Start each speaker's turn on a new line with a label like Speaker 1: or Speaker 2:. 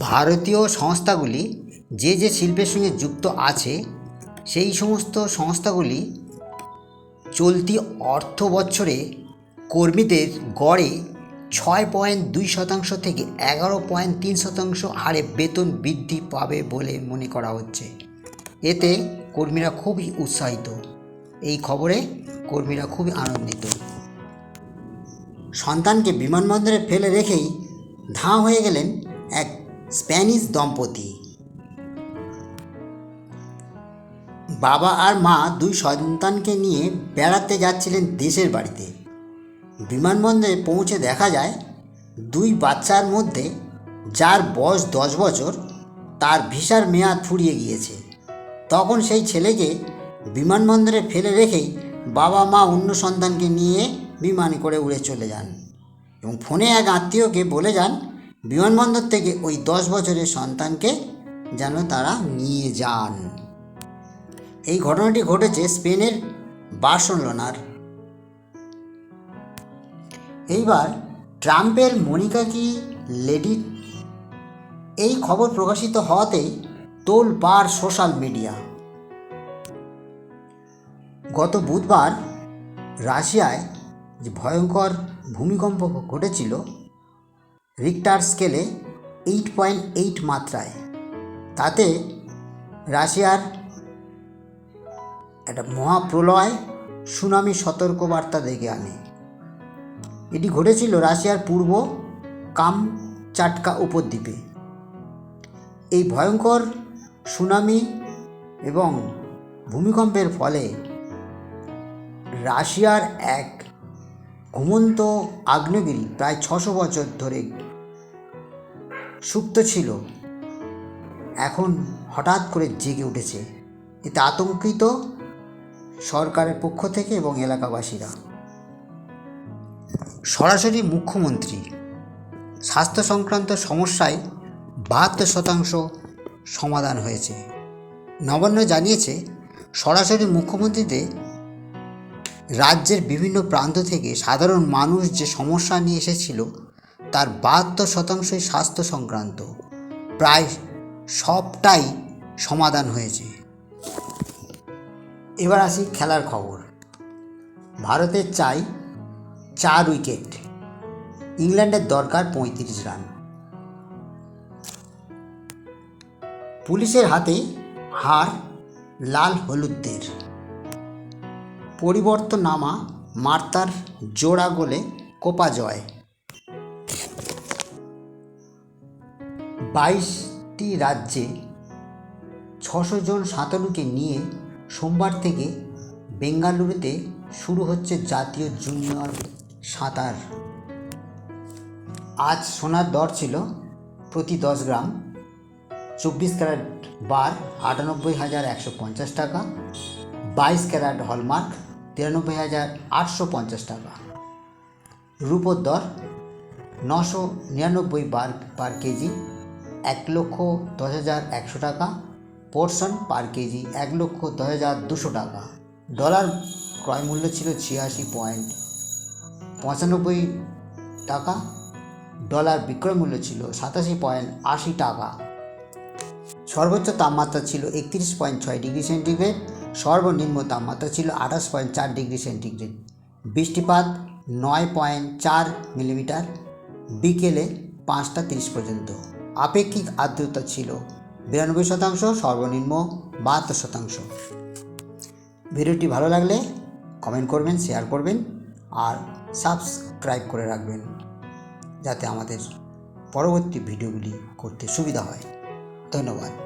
Speaker 1: ভারতীয় সংস্থাগুলি যে যে শিল্পের সঙ্গে যুক্ত আছে, সেই সমস্ত সংস্থাগুলি চলতি অর্থ বছরে কর্মীদের গড়ে ছয় পয়েন্ট দুই শতাংশ থেকে এগারো পয়েন্ট তিন শতাংশ হারে বেতন বৃদ্ধি পাবে বলে মনে করা হচ্ছে। এতে কর্মীরা খুবই উৎসাহিত। এই খবরে কর্মীরা খুবই আনন্দিত। সন্তানকে বিমানবন্দরে ফেলে রেখেই ধাঁ হয়ে গেলেন এক স্প্যানিশ দম্পতি। বাবা আর মা দুই সন্তানকে নিয়ে বেড়াতে যাচ্ছিলেন দেশের বাড়িতে। বিমানবন্দরে পৌঁছে দেখা যায়, দুই বাচ্চার মধ্যে যার বয়স দশ বছর, তার ভিসার মেয়াদ ফুরিয়ে গিয়েছে। তখন সেই ছেলেকে বিমানবন্দরে ফেলে রেখেই বাবা মা অন্য সন্তানকে নিয়ে বিমানে করে উড়ে চলে যান এবং ফোনে এক আত্মীয়কে বলে যান বিমানবন্দর থেকে ওই দশ বছরের সন্তানকে যেন তারা নিয়ে যান। এই ঘটনাটি ঘটেছে স্পেনের বার্সেলোনার। এইবার ট্রাম্পের মনিকা কি লেডি? এই খবর প্রকাশিত হওয়াতেই তোল পার সোশ্যাল মিডিয়া। গত বুধবার রাশিয়ায় যে ভয়ঙ্কর ভূমিকম্প ঘটেছিল রিক্টার স্কেলে এইট পয়েন্ট এইট মাত্রায়। তাতে রাশিয়ার একটা মহাপ্রলয়, সুনামি সতর্কবার্তা দেখে আনে। এটি ঘটেছিল রাশিয়ার পূর্ব কাম চাটকা উপদ্বীপে। এই ভয়ঙ্কর সুনামি এবং ভূমিকম্পের ফলে রাশিয়ার এক ঘুমন্ত আগ্নেয়গিরি প্রায় ছশো বছর ধরে সুপ্ত ছিল। এখন হঠাৎ করে জেগে উঠেছে। এতে আতঙ্কিত সরকারের পক্ষ থেকে এবং এলাকাবাসীরা। সরাসরি মুখ্যমন্ত্রী, স্বাস্থ্য সংক্রান্ত সমস্যায় বাহাত্তর শতাংশ সমাধান হয়েছে। নবান্ন জানিয়েছে, সরাসরি মুখ্যমন্ত্রীতে রাজ্যের বিভিন্ন প্রান্ত থেকে সাধারণ মানুষ যে সমস্যা নিয়ে এসেছিল তার বাহাত্তর শতাংশই স্বাস্থ্য সংক্রান্ত। প্রায় সবটাই সমাধান হয়েছে। এবার আসি খেলার খবর। ভারতের চাই চার উইকেট। ইংল্যান্ডের দরকার পঁয়ত্রিশ রান। পুলিশের হাতে হার লাল হলুদদের। পরিবর্তনামা মার্তার জোড়া গোলে কোপা জয়। বাইশটি রাজ্যে ছশো জন সাঁতারুকে নিয়ে সোমবার থেকে বেঙ্গালুরুতে শুরু হচ্ছে জাতীয় জুনিয়র সাঁতার। আজ সোনার দর ছিল প্রতি দশ গ্রাম চব্বিশ ক্যারাট বার আটানব্বই হাজার একশো পঞ্চাশ টাকা, বাইশ ক্যারেট হলমার্ক তিরানব্বই হাজার আটশো পঞ্চাশ টাকা। রূপোর দর নশো নিরানব্বই বার পার কেজি এক লক্ষ দশ হাজার একশো টাকা, পোর্শন পার কেজি এক লক্ষ দশ হাজার দুশো টাকা। ডলার ক্রয় মূল্য ছিল ছিয়াশি পয়েন্ট পঁচানব্বই টাকা, ডলার বিক্রয় মূল্য ছিল সাতাশি পয়েন্ট আশি টাকা। সর্বোচ্চ তাপমাত্রা ছিল একত্রিশ পয়েন্ট ছয় ডিগ্রি সেন্টিগ্রেড, সর্বনিম্ন তাপমাত্রা ছিল আঠাশ পয়েন্ট চার ডিগ্রি সেন্টিগ্রেড। বৃষ্টিপাত নয় পয়েন্ট চার মিলিমিটার, বিকেলে পাঁচটা তিরিশ পর্যন্ত। আপেক্ষিক আর্দ্রতা ছিল বিরানব্বই শতাংশ, সর্বনিম্ন বাহাত্তর শতাংশ। ভিডিওটি ভালো লাগলে কমেন্ট করবেন, শেয়ার করবেন আর সাবস্ক্রাইব করে রাখবেন যাতে আমাদের পরবর্তী ভিডিওগুলি করতে সুবিধা হয়। ধন্যবাদ।